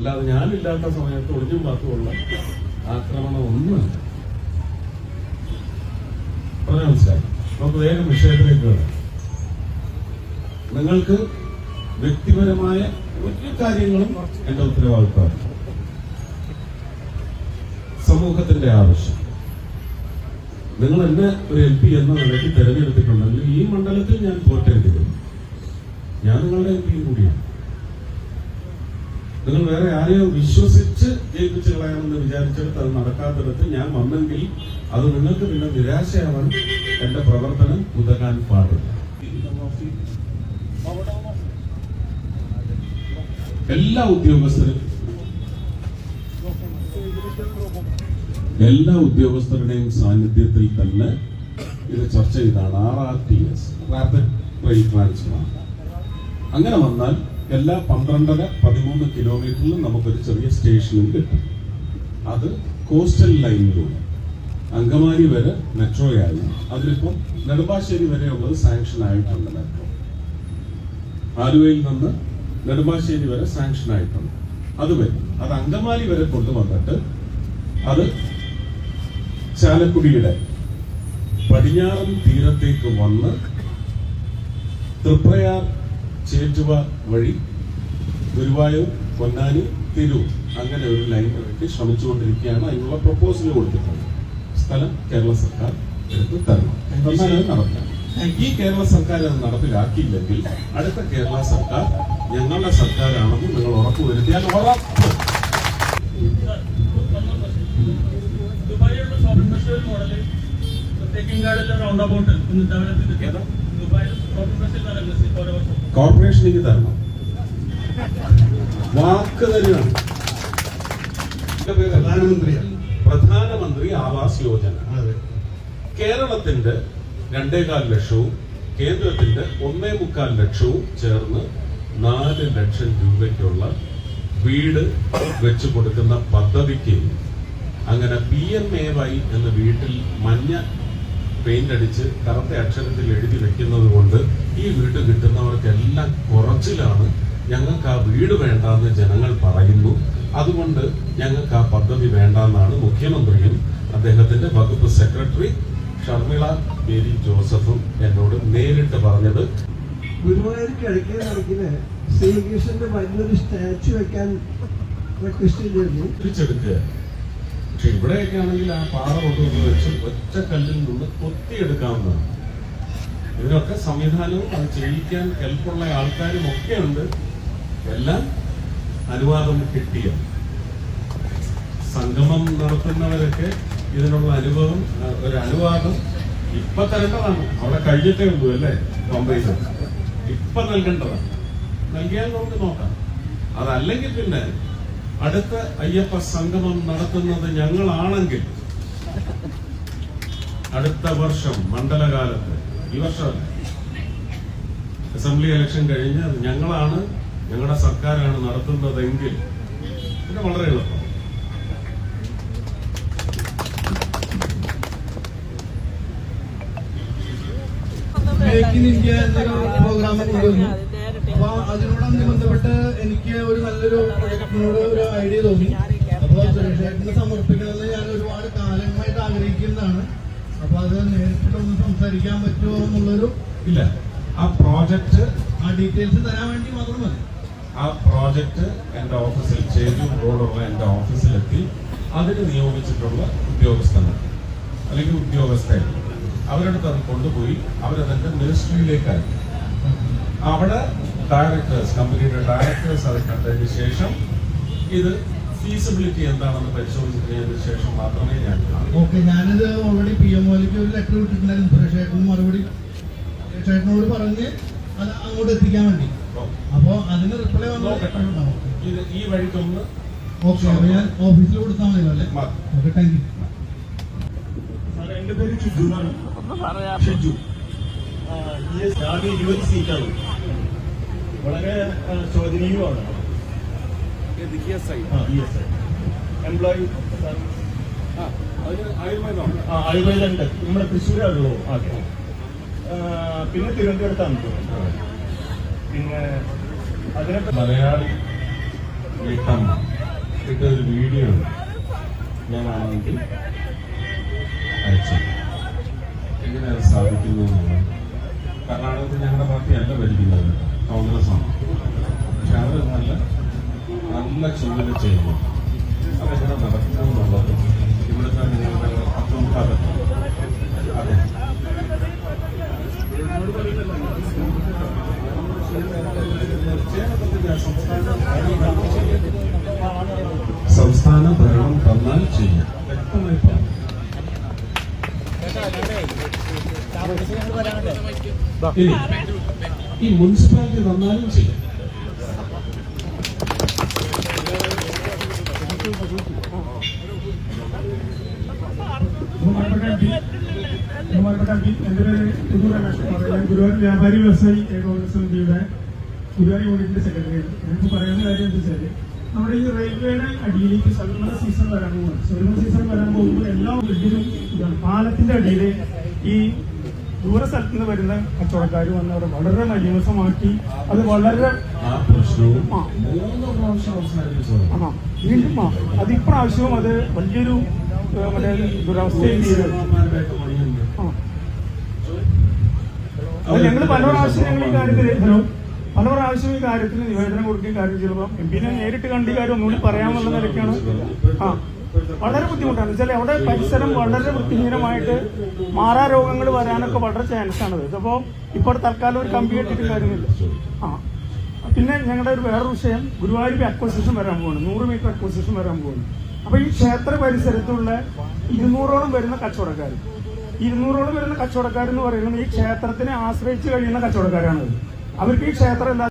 അല്ലാതെ ഞാനില്ലാത്ത സമയത്ത് ഒളിഞ്ഞും പാത്തുമുള്ള ആക്രമണം ഒന്നുമല്ല മനസ്സിലായി? നമുക്ക് വേഗം വിഷയത്തിലേക്ക് വരാം. നിങ്ങൾക്ക് വ്യക്തിപരമായ ഒരു കാര്യങ്ങളും എന്റെ ഉത്തരവാദിത്തമാണ് സമൂഹത്തിന്റെ ആവശ്യം. നിങ്ങൾ എന്നെ ഒരു എം പി എന്ന നിലയ്ക്ക് തെരഞ്ഞെടുത്തിട്ടുണ്ടെങ്കിൽ ഈ മണ്ഡലത്തിൽ ഞാൻ തോറ്റേണ്ടി വരും. ഞാൻ നിങ്ങളുടെ എം പിയും കൂടിയാണ്. നിങ്ങൾ വേറെ ആരെയോ വിശ്വസിച്ച് ജയിപ്പിച്ച് കളയാമെന്ന് വിചാരിച്ചിട്ട് അത് നടക്കാത്തിടത്ത് ഞാൻ വന്നെങ്കിൽ അത് നിങ്ങൾക്ക് പിന്നെ നിരാശയാവാൻ എന്റെ പ്രവർത്തനം ഉതകാൻ പാടില്ല. എല്ലാ ഉദ്യോഗസ്ഥരും എല്ലാ ഉദ്യോഗസ്ഥരുടെയും സാന്നിധ്യത്തിൽ തന്നെ ഇത് ചർച്ച ചെയ്താണ്. R R T S rapid train transfer അങ്ങനെ വന്നാൽ എല്ലാ പന്ത്രണ്ടര പതിമൂന്ന് കിലോമീറ്ററിലും നമുക്കൊരു ചെറിയ സ്റ്റേഷനും കിട്ടും. അത് കോസ്റ്റൽ ലൈനിലൂടെ അങ്കമാലി വരെ മെട്രോയായി. അതിലിപ്പം നെടുമ്പാശ്ശേരി വരെയുള്ളത് സാങ്ഷൻ ആയിട്ടുണ്ട് മെട്രോ. ആലുവയിൽ നിന്ന് നെടുമ്പാശ്ശേരി വരെ സാങ്ഷൻ ആയിട്ടുണ്ട് അത് വരും. അത് അങ്കമാലി വരെ കൊണ്ടുവന്നിട്ട് അത് ചാലക്കുടിയുടെ പടിഞ്ഞാറൻ തീരത്തേക്ക് വന്ന് തൃപ്രയാർ ചേറ്റുവ വഴി ഗുരുവായൂർ പൊന്നാനി തിരൂർ അങ്ങനെ ഒരു ലൈൻ ഇറക്കി ശ്രമിച്ചുകൊണ്ടിരിക്കുകയാണ്. അതിനുള്ള പ്രപ്പോസൽ കൊടുത്തിട്ടുണ്ട്. സ്ഥലം കേരള സർക്കാർ എടുത്ത് തരണം. നടക്കാം. ഈ കേരള സർക്കാർ അത് നടപ്പിലാക്കിയില്ലെങ്കിൽ അടുത്ത കേരള സർക്കാർ ഞങ്ങളുടെ സർക്കാരാണെന്ന് നിങ്ങൾ ഉറപ്പുവരുത്തിയാൽ ഉറപ്പ്. ദുബായിലുള്ള ഷോപ്പിംഗ് ഫെസ്റ്റിവൽ മോഡൽ തേക്കിൻ ഗാർഡിലെ റൗണ്ട് അബൌട്ട് ഇന്ന് ഡെവലപ്പ് ചെയ്തിട്ടുണ്ട് ദുബായിൽ കോർപ്പറേഷനിലേക്ക് തരണം. വാക്ക് തന്നെയാണ് എന്റെ പേര് പ്രധാനമന്ത്രിയാണ്. പ്രധാനമന്ത്രി ആവാസ് യോജന. കേരളത്തിന്റെ രണ്ടേകാൽ ലക്ഷവും കേന്ദ്രത്തിന്റെ ഒന്നേ മുക്കാൽ ലക്ഷവും ചേർന്ന് നാല് ലക്ഷം രൂപയ്ക്കുള്ള വീട് വെച്ചു കൊടുക്കുന്ന പദ്ധതിക്ക് അങ്ങനെ പി എം എ വൈ എന്ന വീട്ടിൽ മഞ്ഞ പെയിന്റ് അടിച്ച് കറുത്ത അക്ഷരത്തിൽ എഴുതി വെക്കുന്നത് കൊണ്ട് ഈ വീട് കിട്ടുന്നവർക്കെല്ലാം കുറച്ചിലാണ് ഞങ്ങൾക്ക് ആ വീട് വേണ്ടെന്ന് ജനങ്ങൾ പറയുന്നു. അതുകൊണ്ട് ഞങ്ങൾക്ക് ആ പദ്ധതി വേണ്ടെന്നാണ് മുഖ്യമന്ത്രിയും അദ്ദേഹത്തിന്റെ വകുപ്പ് സെക്രട്ടറി ഷർമിള മേരി ജോസഫും എന്നോട് നേരിട്ട് പറഞ്ഞത്. ഗുരുവായൂർ കിഴക്കേ നടക്കിന് ശ്രീകൃഷ്ണന്റെ വലിയൊരു സ്റ്റാച്ചു വെക്കാൻ റിക്വസ്റ്റ് ചെയ്തിരുന്നു. തിരിച്ചെടുക്കുക. പക്ഷെ ഇവിടെയൊക്കെ ആണെങ്കിൽ ആ പാറ കൊണ്ടുവന്ന് വെച്ച് ഒറ്റ കല്ലിൽ നിന്ന് കൊത്തിയെടുക്കാവുന്നതാണ്. ഇതിനൊക്കെ സംവിധാനവും അത് ചെയ്യിക്കാൻ കെൽപ്പുള്ള ആൾക്കാരും ഒക്കെ ഉണ്ട്. എല്ലാം അനുവാദം കിട്ടിയ സംഗമം നടത്തുന്നവരൊക്കെ ഇതിനുള്ള അനുഭവം ഒരു അനുവാദം ഇപ്പൊ തരേണ്ടതാണ്. അവിടെ കഴിഞ്ഞിട്ടേ ഉള്ളൂ അല്ലേ? ബോംബെയിൽ ഇപ്പൊ നൽകേണ്ടതാണ്. നൽകിയാൽ നമുക്ക് നോക്കാം. അതല്ലെങ്കിൽ പിന്നെ അടുത്ത അയ്യപ്പ സംഗമം നടത്തുന്നത് ഞങ്ങളാണെങ്കിൽ അടുത്ത വർഷം മണ്ഡലകാലത്ത്. ഈ വർഷം അസംബ്ലി ഇലക്ഷൻ കഴിഞ്ഞ് ഞങ്ങളാണ് ഞങ്ങളുടെ സർക്കാരാണ് നടത്തുന്നതെങ്കിൽ പിന്നെ വളരെ എളുപ്പം. മേക്ക് ഇൻ ഇന്ത്യ എന്നൊരു അപ്പൊ അതിനോടൊന്ന് ബന്ധപ്പെട്ട് എനിക്ക് ഒരു നല്ലൊരു പ്രൊജക്ടിനോട് ഒരു ഐഡിയ തോന്നി. അപ്പൊ സുരേഷേട്ടന് സമർപ്പിക്കണമെന്ന് ഞാൻ ഒരുപാട് കാലങ്ങളായിട്ട് ആഗ്രഹിക്കുന്നതാണ്. അപ്പൊ അത് നേരിട്ടൊന്ന് സംസാരിക്കാൻ പറ്റുമോ എന്നുള്ളൊരു ഇല്ല. ആ പ്രോജക്റ്റ് ആ ഡീറ്റെയിൽസ് തരാൻ വേണ്ടി മാത്രം മതി. ആ പ്രോജക്റ്റ് എന്റെ ഓഫീസിൽ ചേരു റോഡുള്ള എന്റെ ഓഫീസിലെത്തി അതിന് നിയോഗിച്ചിട്ടുള്ള ഉദ്യോഗസ്ഥന് അല്ലെങ്കിൽ ഉദ്യോഗസ്ഥൻ അവരടുത്ത് അത് കൊണ്ടുപോയി അവരതിന്റെ മിനിസ്ട്രിയിലേക്ക് അയക്കും. അവിടെ ഡയറക്ടേഴ്സ് കമ്പനിയുടെ ഡയറക്ടേഴ്സ് അത് കണ്ടതിന് ശേഷം ഇത് ഫീസിബിലിറ്റി എന്താണെന്ന് പരിശോധിച്ചതിന് ശേഷം മാത്രമേ ഞാൻ ഓക്കെ ഞാനിത് ഓൾറെഡി പി എം ഒയിലേക്ക് ഒരു ലെറ്റർ വിട്ടിട്ടുണ്ടായിരുന്നു സുരേഷേട്ടന് മറുപടി സുരേഷേട്ടനോട് പറഞ്ഞ് അത് അങ്ങോട്ട് എത്തിക്കാൻ വേണ്ടി. അപ്പോൾ അതിന് റിപ്ലൈ വന്നോ ഇത് ഈ വഴിക്കൊന്ന് ഓക്കെ അപ്പൊ ഞാൻ ഓഫീസിൽ കൊടുത്താൽ മതിയല്ലോ അല്ലേ മതി. ഓക്കെ താങ്ക് യു സാർ എന്റെ പേര് ഷിജു. ഷിജു ഇരുപത് സീറ്റാണ് വളരെ ശോചനീയമാണ്. എംപ്ലോയി ആയുർവേദമാണ് ആ ആയുർവേദ ഉണ്ട്. നമ്മുടെ തൃശ്ശൂരാണല്ലോ. ആകെ ആ, പിന്നെ തിരുവനന്തപുരത്താണ്. പിന്നെ അതിനെ മലയാളി ഒരു ഇട്ടൊരു വീഡിയോ ഉണ്ട്. ഞാൻ ആണെങ്കിൽ അയച്ചു. എങ്ങനെയാണ് സാധിക്കുന്നു എന്നുള്ളത് കർണാടകത്തിൽ ഞങ്ങളുടെ പാർട്ടി അല്ല ഭരിക്കുന്നത്. കോൺഗ്രസ് ആണ് പക്ഷെ അവർ നല്ല നല്ല ചിന്തന ചെയ്യുന്നു അതെങ്ങനെ നടക്കുന്നുള്ളത് ഇവിടുത്തെ നിങ്ങളുടെ അത്യുൽപാദനം അതെ. സംസ്ഥാന ഭരണം തന്നാൽ ചെയ്യാം. വ്യക്തമായി പറഞ്ഞു ഇനി ഈ മുനിസിപ്പാലിറ്റി തന്നാലും ചെയ്യും ഗുരുവായൂർ വ്യാപാരി വ്യവസായി ഏകോപന സമിതിയുടെ ഗുരുവായൂർ യൂണിറ്റിന്റെ സെക്രട്ടറിയാണ് ഞങ്ങൾക്ക് പറയുന്ന കാര്യം എന്താ വെച്ചാൽ നമ്മുടെ ഈ റെയിൽവേയുടെ അടിയിലേക്ക് ശബരിമല സീസൺ വരാൻ പോകുന്നത് ശബരിമല സീസൺ വരാൻ പോകുമ്പോൾ എല്ലാ വലിയൊരു പാലത്തിന്റെ അടിയിൽ ഈ ദൂര സ്ഥലത്ത് നിന്ന് വരുന്ന കച്ചവടക്കാർ വന്ന് അവിടെ വളരെ മര്യാദമാക്കി അത് വളരെ വീണ്ടും അത് ഇപ്രാവശ്യവും അത് വലിയൊരു മറ്റേ ദുരവസ്ഥയിൽ ഞങ്ങൾ പല പ്രാവശ്യം ഞങ്ങൾ ഈ കാര്യത്തിൽ ഹലോ പല പ്രാവശ്യം ഈ കാര്യത്തിൽ നിവേദനം കൊടുക്കുകയും കാര്യം ചിലപ്പോൾ എം പിന്നെ നേരിട്ട് കണ്ട ഈ കാര്യം ഒന്നുകൂടി പറയാമെന്നുള്ള നിലയ്ക്കാണ്. ആ. വളരെ ബുദ്ധിമുട്ടാണ്. വെച്ചാൽ അവിടെ പരിസരം വളരെ വൃത്തിഹീനമായിട്ട് മാറാ രോഗങ്ങൾ വരാനൊക്കെ വളരെ ചാൻസ് ആണ് ഇതിപ്പോ ഇപ്പോൾ തൽക്കാലം ഒരു കമ്പി കെട്ടിയിട്ട് കാര്യമില്ല. ആ. പിന്നെ ഞങ്ങളുടെ ഒരു വേറൊരു വിഷയം ഗുരുവായൂർ അക്വസിഷൻ വരാൻ പോകുന്നു നൂറ് മീറ്റർ അക്വസിഷൻ വരാൻ പോകുന്നു അപ്പൊ ഈ ക്ഷേത്ര പരിസരത്തുള്ള ഇരുന്നൂറോളം വരുന്ന കച്ചവടക്കാർ ഇരുന്നൂറോളം വരുന്ന കച്ചവടക്കാരെന്ന് പറയുന്നത് ഈ ക്ഷേത്രത്തിനെ ആശ്രയിച്ച് കഴിയുന്ന കച്ചവടക്കാരാണ്. അവർക്ക് ഈ ക്ഷേത്രം